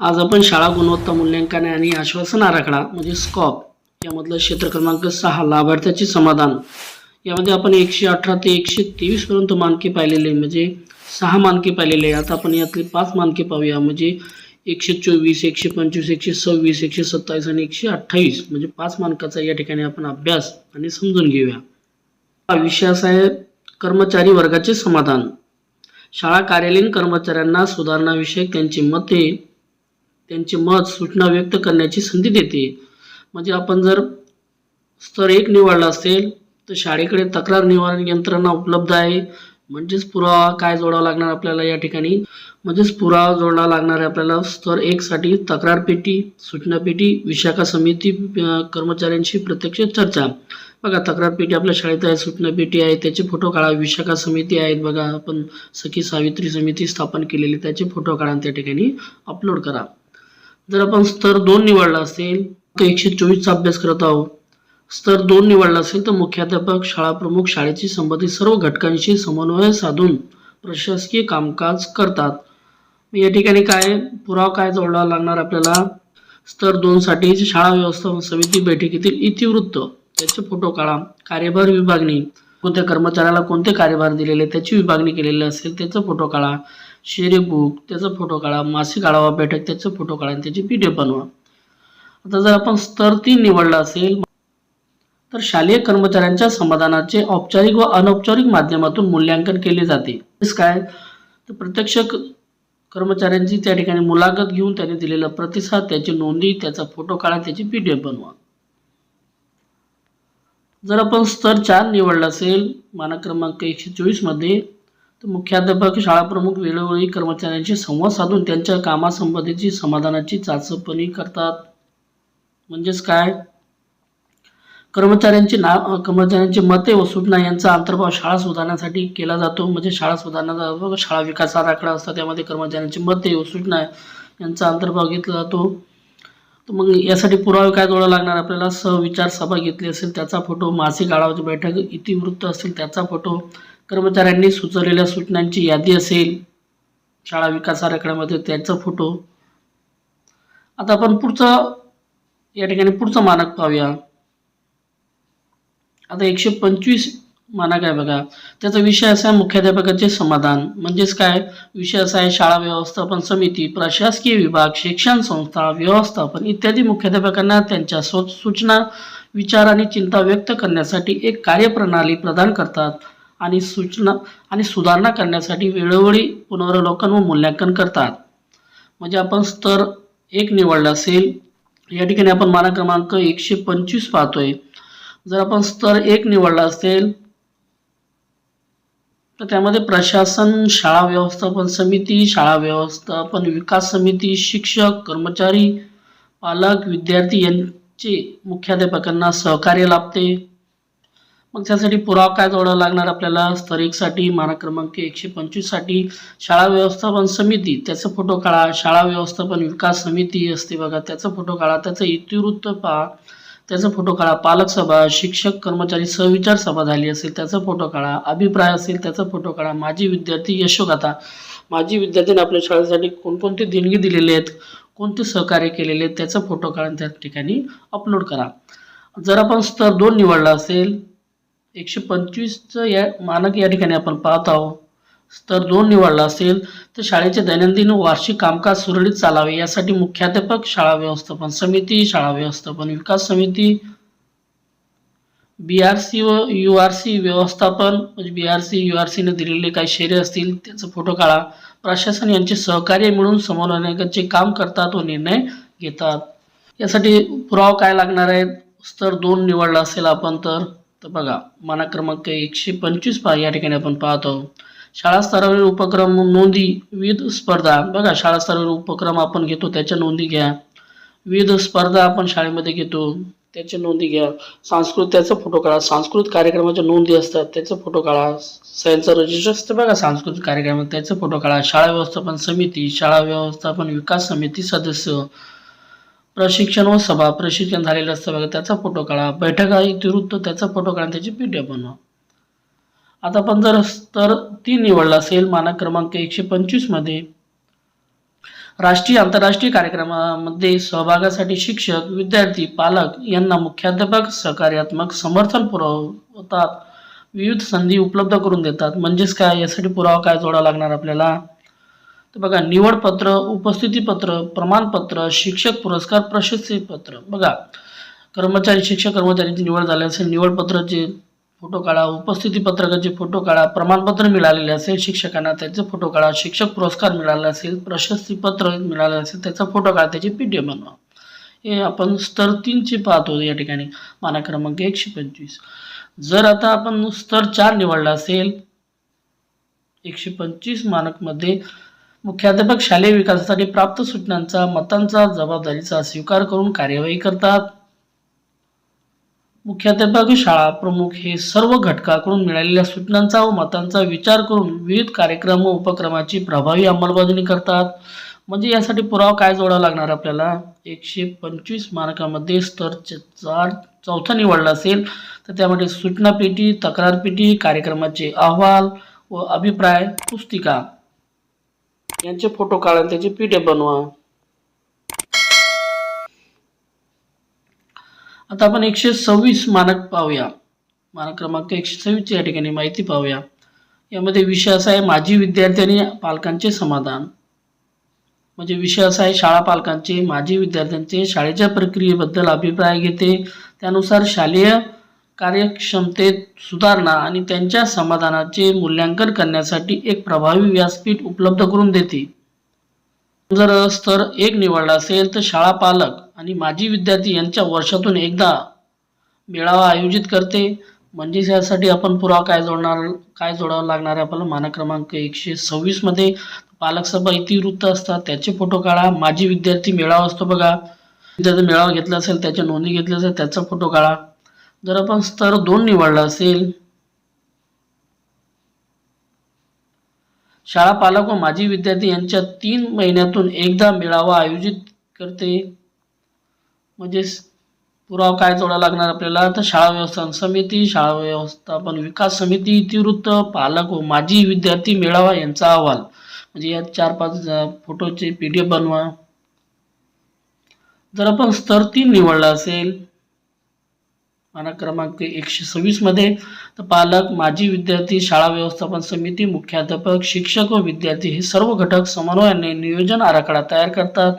आज आपण शाळा गुणवत्ता मूल्यांकन आणि आश्वासन आराखडा म्हणजे स्कॉप यामधलं क्षेत्र क्रमांक सहा लाभार्थ्याचे समाधान. यामध्ये आपण एकशे अठरा ते एकशे तेवीस पर्यंत मानके पाहिलेले म्हणजे सहा मानके पाहिलेले. आहे आता आपण यातले पाच मानके पाहूया म्हणजे एकशे चोवीस एकशे पंचवीस एकशे सव्वीस एकशे सत्तावीस आणि एकशे अठ्ठावीस. म्हणजे पाच मानकाचा या ठिकाणी आपण अभ्यास आणि समजून घेऊया. हा विषय असा आहे कर्मचारी वर्गाचे समाधान. शाळा कार्यालयीन कर्मचाऱ्यांना सुधारणाविषयक त्यांची मते त्यांचे मत सूचना व्यक्त करण्याची संधी देते. म्हणजे आपण जर स्तर एक निवडला असेल तर शाळेकडे तक्रार निवारण यंत्रणा उपलब्ध आहे. म्हणजेच पुरावा काय जोडावा लागणार आपल्याला या ठिकाणी? म्हणजेच पुरावा जोडावा लागणार आहे आपल्याला स्तर एकसाठी तक्रार पेटी सूचना पेटी विशाखा समिती कर्मचाऱ्यांशी प्रत्यक्ष चर्चा. बघा तक्रार पेटी आपल्या शाळेत आहे सूचना पेटी आहे त्याचे फोटो काढा. विशाखा समिती आहेत बघा आपण सखी सावित्री समिती स्थापन केलेली त्याचे फोटो काढा आणि त्या ठिकाणी अपलोड करा. जर आपण स्तर दोन निवडला असेल तर एकशे चोवीसचा अभ्यास करत आहोत. स्तर दोन निवडला असेल तर मुख्याध्यापक शाळा प्रमुख शाळेची संबंधित सर्व घटकांशी समन्वय साधून प्रशासकीय कामकाज करतात. या ठिकाणी काय पुरावा काय जोडावा लागणार आपल्याला? स्तर दोनसाठी शाळा व्यवस्थापन समिती बैठकीतील इतिवृत्त त्याचे फोटो काढा. कार्यभार विभागणी. कोणत्या कर्मचाऱ्याला कोणते कार्यभार दिलेले त्याची विभागणी केलेली असेल त्याचा फोटो काढा. शेरे बुक त्याचा फोटो काढा मासिक आढावा बैठक त्याचा फोटो काढा आणि त्याची पी डी एफ बनवा. आता जर आपण स्तर तीन निवडला असेल तर शालेय कर्मचाऱ्यांच्या समाधानाचे औपचारिक व अनौपचारिक माध्यमातून मूल्यांकन केले जाते. काय? तर प्रत्यक्ष कर्मचाऱ्यांची त्या ठिकाणी मुलाखत घेऊन त्याने दिलेला प्रतिसाद त्याची नोंदी त्याचा फोटो काढा त्याची पी डी एफ बनवा. जर आपण स्तर चार निवडला असेल मानक क्रमांक एकशे चोवीसमध्ये तर मुख्याध्यापक शाळा प्रमुख वेळोवेळी कर्मचाऱ्यांशी संवाद साधून त्यांच्या कामासंबंधीची समाधानाची चाचपणी करतात. म्हणजेच काय? कर्मचाऱ्यांची ना कर्मचाऱ्यांची मते व सूचना यांचा अंतर्भाव शाळा सुधारण्यासाठी केला जातो. म्हणजे शाळा सुधारण्याचा शाळा विकास आराखडा असतात. त्यामध्ये कर्मचाऱ्यांची मते व सूचना यांचा अंतर्भाव घेतला जातो. तर मग यासाठी पुरावे काय जोडावं लागणार? आपल्याला सहविचार सभा घेतली असेल त्याचा फोटो मासिक आढावाची बैठक इतिवृत्त असेल त्याचा फोटो कर्मचाऱ्यांनी सुचवलेल्या सूचनांची यादी असेल शाळा विकास आराखड्यामध्ये त्यांचा फोटो. आता आपण पुढचं या ठिकाणी पुढचं मानक पाहूया. आता एकशे पंचवीस मानक आहे बघा. त्याचा विषय असा आहे मुख्याध्यापकाचे समाधान. म्हणजेच काय? विषय असा आहे शाळा व्यवस्थापन समिती प्रशासकीय विभाग शिक्षण संस्था व्यवस्थापन इत्यादी मुख्याध्यापकांना त्यांच्या स्व सूचना विचार आणि चिंता व्यक्त करण्यासाठी एक कार्यप्रणाली प्रदान करतात. आणि सूचना आणि सुधारणा करण्यासाठी वेळोवेळी पुनरावलोकन व मूल्यांकन करतात. म्हणजे आपण स्तर एक निवडला असेल या ठिकाणी आपण मानक क्रमांक एकशे पंचवीस पाहतोय. जर आपण स्तर एक निवडला असेल तर त्यामध्ये प्रशासन शाळा व्यवस्थापन समिती शाळा व्यवस्थापन विकास समिती शिक्षक कर्मचारी पालक विद्यार्थी यांचे मुख्याध्यापकांना सहकार्य लाभते. मग त्यासाठी पुरावा काय जोडावा लागणार? आपल्याला स्तर एकसाठी मानक क्रमांक एकशे पंचवीससाठी शाळा व्यवस्थापन समिती त्याचा फोटो काढा. शाळा व्यवस्थापन विकास समिती असते बघा त्याचा फोटो काढा. त्याचं इतिवृत्त पहा. त्याचा फोटो काढा. पालक सभा शिक्षक कर्मचारी सहविचार सभा झाली असेल त्याचा फोटो काढा. अभिप्राय असेल त्याचा फोटो काढा. माजी विद्यार्थी यशोगाथा. माजी विद्यार्थ्यांनी आपल्या शाळेसाठी कोणकोणते देणगी दिलेले आहेत? कोणते सहकार्य केलेले आहेत? त्याचा फोटो काढून त्या ठिकाणी अपलोड करा. जर आपण स्तर दोन निवडला असेल एकशे पंचवीसचं या मानक या ठिकाणी आपण पाहत आहोत. स्तर दोन निवडला असेल तर शाळेचे दैनंदिन वार्षिक कामकाज सुरळीत चालावे यासाठी मुख्याध्यापक शाळा व्यवस्थापन समिती शाळा व्यवस्थापन विकास समिती बी आर सी व यू आर सी व्यवस्थापन म्हणजे B R C U R सीने दिलेले काही शेरे असतील त्याचा फोटो काढा. प्रशासन यांचे सहकार्य मिळून समन्वयकाचे काम करतात व निर्णय घेतात. यासाठी पुरावा काय लागणार आहे? स्तर दोन निवडला असेल आपण तर. तर बघा मानक क्रमांक एकशे पंचवीस पहा या ठिकाणी आपण पाहतो. शाळा स्तरावरील उपक्रम नोंदी विविध स्पर्धा. बघा शाळा स्तरावरील उपक्रम आपण घेतो त्याच्या नोंदी घ्या. विविध स्पर्धा आपण शाळेमध्ये घेतो त्याच्या नोंदी घ्या. सांस्कृत त्याचा फोटो काढा. सांस्कृतिक कार्यक्रमाच्या नोंदी असतात त्याचा फोटो काढा. सयांचं रजिस्टर असतं बघा सांस्कृतिक कार्यक्रम त्याचा फोटो काढा. शाळा व्यवस्थापन समिती शाळा व्यवस्थापन विकास समिती सदस्य. प्रशिक्षण व सभा. प्रशिक्षण झालेलं असतं बघा त्याचा फोटो काढा. बैठका इतिवृत्त त्याचा फोटो काढा त्याची पी डी एफ बनवा. आता आपण जर स्तर तीन निवडला असेल मानक क्रमांक एकशे पंचवीसमध्ये राष्ट्रीय आंतरराष्ट्रीय कार्यक्रमामध्ये सहभागासाठी शिक्षक विद्यार्थी पालक यांना मुख्याध्यापक सहकार्यात्मक समर्थन पुरवतात. विविध संधी उपलब्ध करून देतात. म्हणजेच काय? यासाठी पुरावा काय जोडावा लागणार आपल्याला? तर बघा निवडपत्र उपस्थितीपत्र प्रमाणपत्र शिक्षक पुरस्कार प्रशस्तीपत्र बघा कर्मचारी शिक्षक कर्मचाऱ्यांची निवड झाली असेल निवडपत्राचे फोटो काढा उपस्थिती पत्रकाचे फोटो काढा प्रमाणपत्र मिळालेले असेल शिक्षकांना त्याचे फोटो काढा शिक्षक पुरस्कार मिळाला असेल प्रशस्तीपत्र मिळालं असेल त्याचा फोटो काढा त्याची पी डी एफ बनवा. हे आपण स्तर तीनचे पाहतो या ठिकाणी. माना क्रमांक एकशे पंचवीस. जर आता आपण स्तर चार निवडला असेल एकशे पंचवीस मानकमध्ये मुख्याध्यापक शालेय विकासासाठी प्राप्त सूचनांचा मतांचा जबाबदारीचा स्वीकार करून कार्यवाही करतात. मुख्याध्यापक शाळा प्रमुख हे सर्व घटकाकडून मिळालेल्या सूचनांचा व मतांचा विचार करून विविध कार्यक्रम व उपक्रमाची प्रभावी अंमलबजावणी करतात. म्हणजे यासाठी पुरावा काय जोडावा लागणार आपल्याला? एकशे पंचवीस मार्कामध्ये स्तर च- चार चौथा निवडला असेल तर त्यामध्ये सूचना पेटी तक्रार पेटी कार्यक्रमाचे अहवाल व अभिप्राय पुस्तिका. यांचे फोटो काढा त्याची पी बनवा. आता आपण एकशे सव्वीस मानक पाहूया. मानक क्रमांक एकशे सव्वीस या ठिकाणी माहिती पाहूया. यामध्ये विषय असा आहे माजी विद्यार्थी आणि पालकांचे समाधान. म्हणजे विषय असा आहे शाळा पालकांचे माजी विद्यार्थ्यांचे शाळेच्या प्रक्रियेबद्दल अभिप्राय घेते. त्यानुसार शालेय कार्यक्षमतेत सुधारणा आणि त्यांच्या समाधानाचे मूल्यांकन करण्यासाठी एक प्रभावी व्यासपीठ उपलब्ध करून देते. जर स्तर एक निवडला असेल तर शाळा पालक आणि माजी विद्यार्थी यांच्या वर्षातून एकदा मेळावा आयोजित करते. म्हणजे यासाठी आपण पुरावा काय जोडणार काय जोडावं लागणार आहे आपल्याला? मानक क्रमांक एकशे सव्वीसमध्ये पालकसभा इथे इतिवृत्त असतात. त्याचे फोटो काढा. माजी विद्यार्थी मेळावा असतो बघा. विद्यार्थी मेळावा घेतला असेल त्याच्या नोंदणी घेतली असेल त्याचा फोटो काढा. जर आपण स्तर दोन निवडला असेल शाळा पालक व माजी विद्यार्थी यांच्या तीन महिन्यातून एकदा मेळावा आयोजित करते. म्हणजे पुरावा काय जोडा लागणार आपल्याला? तर शाळा व्यवस्थापन समिती शाळा व्यवस्थापन विकास समिती इतिवृत्त पालक व माजी विद्यार्थी मेळावा यांचा अहवाल. म्हणजे या चार पाच फोटोचे पी डी एफ बनवा. जर आपण स्तर तीन निवडला असेल पाना क्रमांक एकशे सव्वीसमध्ये तर पालक माजी विद्यार्थी शाळा व्यवस्थापन समिती मुख्याध्यापक शिक्षक व विद्यार्थी हे सर्व घटक समन्वयाने नियोजन आराखडा तयार करतात.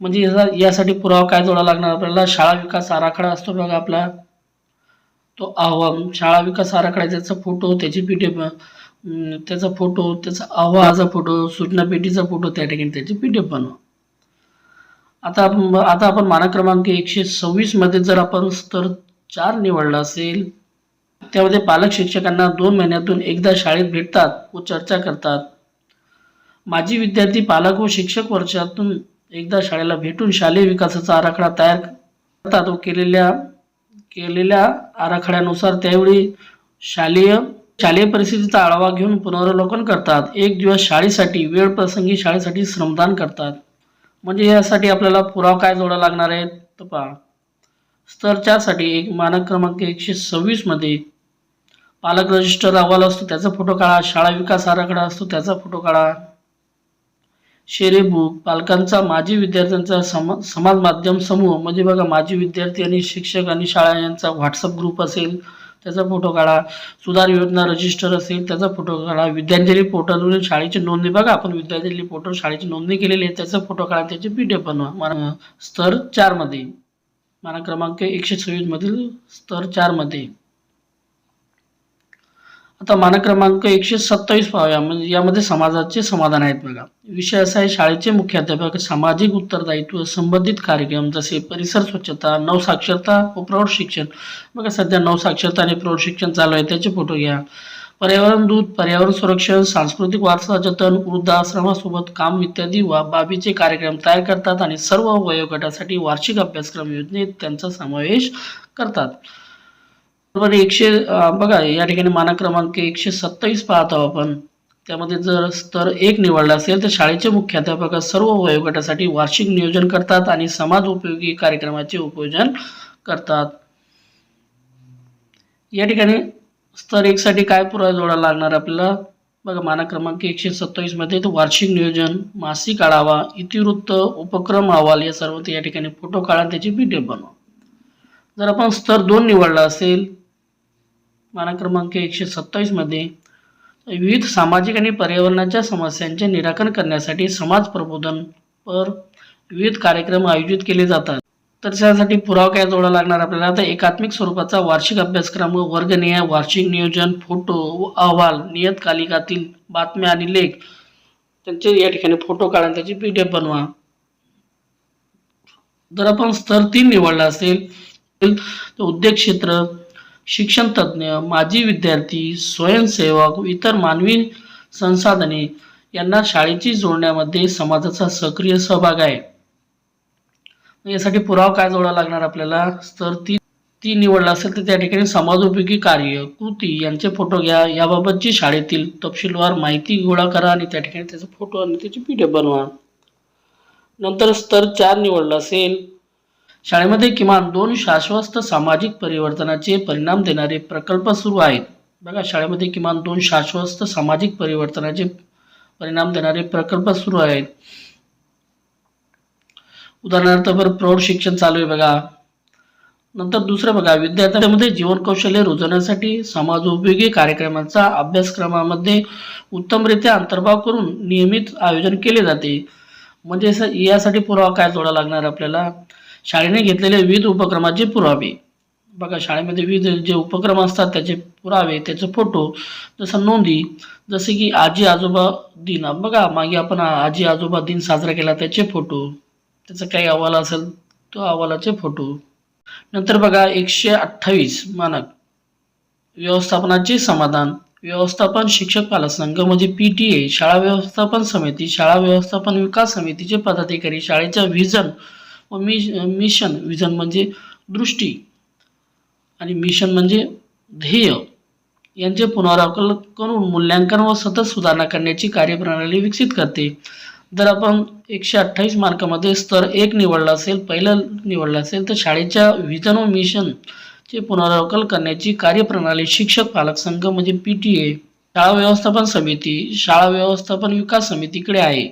म्हणजे याचा यासाठी पुरावा काय जोडा लागणार आपल्याला? शाळा विकास आराखडा असतो बघा आपला. तो अहवाल शाळा विकास आराखडा त्याचा फोटो त्याची पी डी एफ त्याचा फोटो त्याचा अहवालाचा फोटो सूचना पेटीचा फोटो त्या ठिकाणी त्याची पी डी एफ बनवा. आता आपण आता आपण मानक क्रमांक एकशे सव्वीसमध्ये जर आपण स्तर चार निवडला असेल. त्यामध्ये पालक शिक्षकांना दोन महिन्यातून एकदा शाळेत भेटतात व चर्चा करतात. माजी विद्यार्थी पालक व शिक्षक वर्षातून एकदा शाळेला भेटून शालेय विकासाचा आराखडा तयार करतात व केलेल्या केलेल्या आराखड्यानुसार त्यावेळी शालेय शालेय परिस्थितीचा आढावा घेऊन पुनरावलोकन करतात. एक दिवस शाळेसाठी वेळ प्रसंगी शाळेसाठी श्रमदान करतात. म्हणजे यासाठी आपल्याला पुरावा काय जोडा लागणार आहे तर पहा स्तर चारसाठी एक मानक क्रमांक एकशे सव्वीसमध्ये पालक रजिस्टर अहवाल असतो त्याचा फोटो काढा. शाळा विकास आराखडा असतो त्याचा फोटो काढा. शेरे बुक पालकांचा माजी विद्यार्थ्यांचा सम समाज माध्यम समूह म्हणजे बघा माजी विद्यार्थी आणि शिक्षक आणि शाळा यांचा व्हॉट्सअप ग्रुप असेल त्याचा फोटो काढा. सुधार योजना रजिस्टर असेल त्याचा फोटो काढा. विद्यांजली पोर्टलवरील शाळेची नोंदणी बघा आपण विद्यार्थी पोर्टल शाळेची नोंदणी केलेली आहे त्याचा फोटो काढा त्याची पी डी एफ बनवा स्तर चारमध्ये मानक क्रमांक एकशे सव्वीसमधील स्तर चारमध्ये आता मानक क्रमांक एकशे सत्तावीस पाहूया. म्हणजे यामध्ये समाजाचे समाधान आहेत बघा. विषय असा आहे शाळेचे मुख्याध्यापक सामाजिक उत्तरदायित्व संबंधित कार्यक्रम जसे परिसर स्वच्छता नवसाक्षरता व प्रौढ शिक्षण. बघा सध्या नवसाक्षरता आणि प्रौढ शिक्षण चालू आहे त्याचे फोटो घ्या. पर्यावरण दूत पर्यावरण संरक्षण सांस्कृतिक वारसा जतन वृद्धाश्रमासोबत काम इत्यादी वा बाबीचे कार्यक्रम तयार करतात आणि सर्व वयोगटासाठी वार्षिक अभ्यासक्रम योजनेत त्यांचा समावेश करतात. बरोबर एकशे बघा या ठिकाणी मानक क्रमांक एकशे सत्तावीस पाहतो आपण. त्यामध्ये जर स्तर एक निवडला असेल तर शाळेचे मुख्याध्यापक सर्व वयोगटासाठी वार्षिक नियोजन करतात आणि समाज उपयोगी कार्यक्रमाचे उपयोजन करतात. या ठिकाणी स्तर एकसाठी काय पुरावा जोडा लागणार आपल्याला? बघा मानक क्रमांक एकशे सत्तावीसमध्ये वार्षिक नियोजन मासिक आढावा इतिवृत्त उपक्रम अहवाल या सर्व या ठिकाणी फोटो काढा त्याची पी बनवा. जर आपण स्तर दोन निवडला असेल मानक क्रमांक एकशे सत्तावीसमध्ये विविध सामाजिक आणि पर्यावरणाच्या समस्यांचे निराकरण करण्यासाठी समाज प्रबोधन पर विविध कार्यक्रम आयोजित केले जातात. तर त्यासाठी पुरावा काय जोडा लागणार आपल्याला? तर एकात्मिक स्वरूपाचा वार्षिक अभ्यासक्रम व वार्षिक नियोजन फोटो अहवाल नियतकालिकातील बातम्या आणि लेख त्यांचे या ठिकाणी फोटो काढा त्याची पी डी एफ बनवा. जर आपण स्तर तीन निवडला असेल तर उद्योग क्षेत्र शिक्षण तज्ज्ञ माजी विद्यार्थी स्वयंसेवक इतर मानवी संसाधने यांना शाळेची जोडण्यामध्ये समाजाचा सक्रिय सहभाग आहे. यासाठी पुरावा काय जोडा लागणार आपल्याला? स्तर ती ती निवडला असेल तर त्या ठिकाणी समाजोपयोगी कार्य कृती यांचे फोटो घ्या. याबाबतची शाळेतील तपशीलवार माहिती गोळा करा आणि त्या ठिकाणी त्याचा फोटो आणि त्याची पी बनवा. नंतर स्तर चार निवडला असेल. शाळेमध्ये किमान दोन शाश्वत सामाजिक परिवर्तनाचे परिणाम देणारे प्रकल्प सुरू आहेत. बघा शाळेमध्ये किमान दोन शाश्वत सामाजिक परिवर्तनाचे परिणाम देणारे प्रकल्प सुरू आहेत. उदाहरणार्थ बरं प्रौढ शिक्षण चालू आहे बघा. नंतर दुसरं बघा विद्यार्थ्यांमध्ये जीवन कौशल्य रुजवण्यासाठी समाजोपयोगी कार्यक्रमांचा अभ्यासक्रमामध्ये उत्तमरित्या अंतर्भाव करून नियमित आयोजन केले जाते. म्हणजे यासाठी पुरावा काय जोडा लागणार आपल्याला? शाळेने घेतलेले विविध उपक्रमाचे पुरावे. बघा शाळेमध्ये विविध जे उपक्रम असतात त्याचे पुरावे त्याचे फोटो जसं नोंदी जसे की आजी आजोबा दिन. बघा मागे आपण आजी आजोबा दिन साजरा केला त्याचे फोटो. त्याचा काही अहवाल असेल तो अहवालाचे फोटो नंतर बघा एकशे अठ्ठावीस मानक. व्यवस्थापनाचे समाधान. व्यवस्थापन शिक्षक पालक संघ म्हणजे पी टी ए शाळा व्यवस्थापन समिती शाळा व्यवस्थापन विकास समितीचे पदाधिकारी शाळेच्या व्हिजन व मिश मिशन व्हिजन म्हणजे दृष्टी आणि मिशन म्हणजे ध्येय. यांचे पुनरावकलन करून मूल्यांकन व सतत सुधारणा करण्याची कार्यप्रणाली विकसित करते. जर आपण एकशे अठ्ठावीस मार्कामध्ये स्तर एक निवडला असेल पहिलं निवडलं असेल तर शाळेच्या व्हिजन व पुनरावकल करण्याची कार्यप्रणाली शिक्षक पालक संघ म्हणजे पी टी ए शाळा व्यवस्थापन समिती शाळा व्यवस्थापन विकास समितीकडे आहे.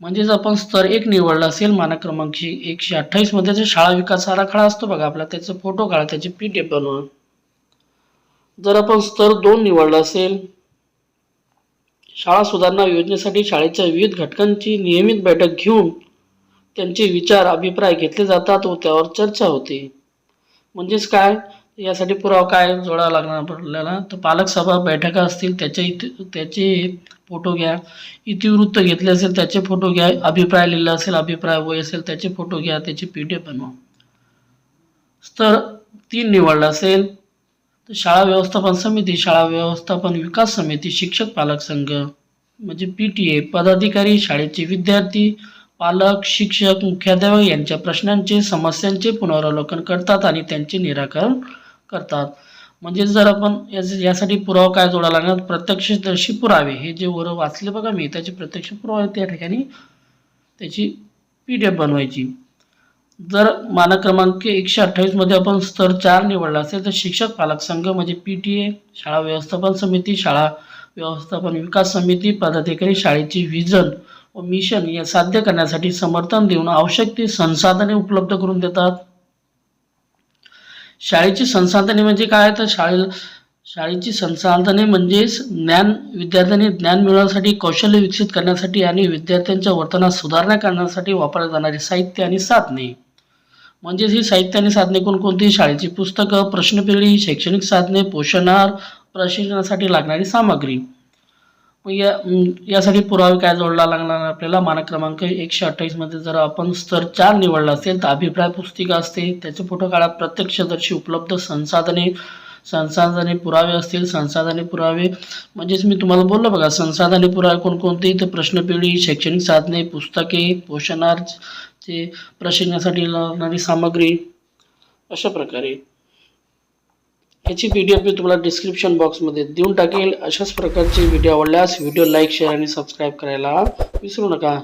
म्हणजेच आपण स्तर एक निवडला असेल मानक क्रमांक एकशे अठ्ठावीसमध्ये जो शाळा विकास आराखडा असतो बघा आपला त्याचा फोटो काढा त्याची पी टी ए बनवा जर आपण स्तर दोन निवडला असेल शाळा सुधारणा योजनेसाठी शाळेच्या विविध घटकांची नियमित बैठक घेऊन त्यांचे विचार अभिप्राय घेतले जातात व त्यावर चर्चा होते. म्हणजेच काय? यासाठी पुरावा काय जोडावा लागणार आपल्याला? तर पालक सभा बैठका असतील त्याच्या इति त्याचे फोटो घ्या. इतिवृत्त घेतले असेल त्याचे फोटो घ्या. अभिप्राय लिहिला असेल अभिप्राय वय असेल त्याचे फोटो घ्या त्याची पी डी एफ बनवा. स्तर तीन निवडला असेल तर शाळा व्यवस्थापन समिती शाळा व्यवस्थापन विकास समिती शिक्षक पालक संघ म्हणजे पी टी ए पदाधिकारी शाळेचे विद्यार्थी पालक शिक्षक मुख्याध्यापक यांच्या प्रश्नांचे समस्यांचे पुनरावलोकन करतात आणि त्यांचे निराकरण करतात. म्हणजे जर आपण याचे यासाठी पुरावा काय जोडायला लागणार? प्रत्यक्षदर्शी पुरावे. हे जे वर वाचले बघा मी त्याचे प्रत्यक्ष पुरावे त्या ठिकाणी त्याची पी डी एफ बनवायची. जर मानक क्रमांक एकशे अठ्ठावीसमध्ये आपण स्तर चार निवडला असेल तर शिक्षक पालक संघ म्हणजे पी टी ए शाळा व्यवस्थापन समिती शाळा व्यवस्थापन विकास समिती पदाधिकारी शाळेची व्हिजन व मिशन या साध्य करण्यासाठी समर्थन देऊन आवश्यक ती संसाधने उपलब्ध करून देतात. शाळेची संसाधने म्हणजे काय? तर शाळेला शाळेची संसाधने म्हणजेच ज्ञान विद्यार्थ्यांनी ज्ञान मिळवण्यासाठी कौशल्य विकसित करण्यासाठी आणि विद्यार्थ्यांच्या वर्तनात सुधारणा करण्यासाठी वापरले जाणारे साहित्य आणि साधने. म्हणजेच ही साहित्य आणि साधने कोणकोणती? शाळेची पुस्तकं प्रश्नपेढी शैक्षणिक साधने पोषणार प्रशिक्षणासाठी लागणारी सामग्री. मग या यासाठी पुरावे काय जोडला लागणार आपल्याला? मानक क्रमांक एकशे अठ्ठावीसमध्ये जर आपण स्तर चार निवडला असेल तर अभिप्राय पुस्तिका असते. त्याचे फोटो काढा प्रत्यक्षदर्शी उपलब्ध संसाधने संसाधने पुरावे असतील. संसाधने पुरावे म्हणजेच मी तुम्हाला बोललो बघा संसाधने पुरावे कोणकोणते? तर प्रश्नपेढी शैक्षणिक साधने पुस्तके पोषणार्थ ते प्रशिक्षणासाठी लागणारी सामग्री अशा प्रकारे. याची पी डी एफ मी तुम्हाला डिस्क्रिप्शन बॉक्समध्ये देऊन टाकेल. अशाच प्रकारचे व्हिडिओ आवडल्यास व्हिडिओ लाईक शेअर आणि सबस्क्राईब करायला विसरू नका.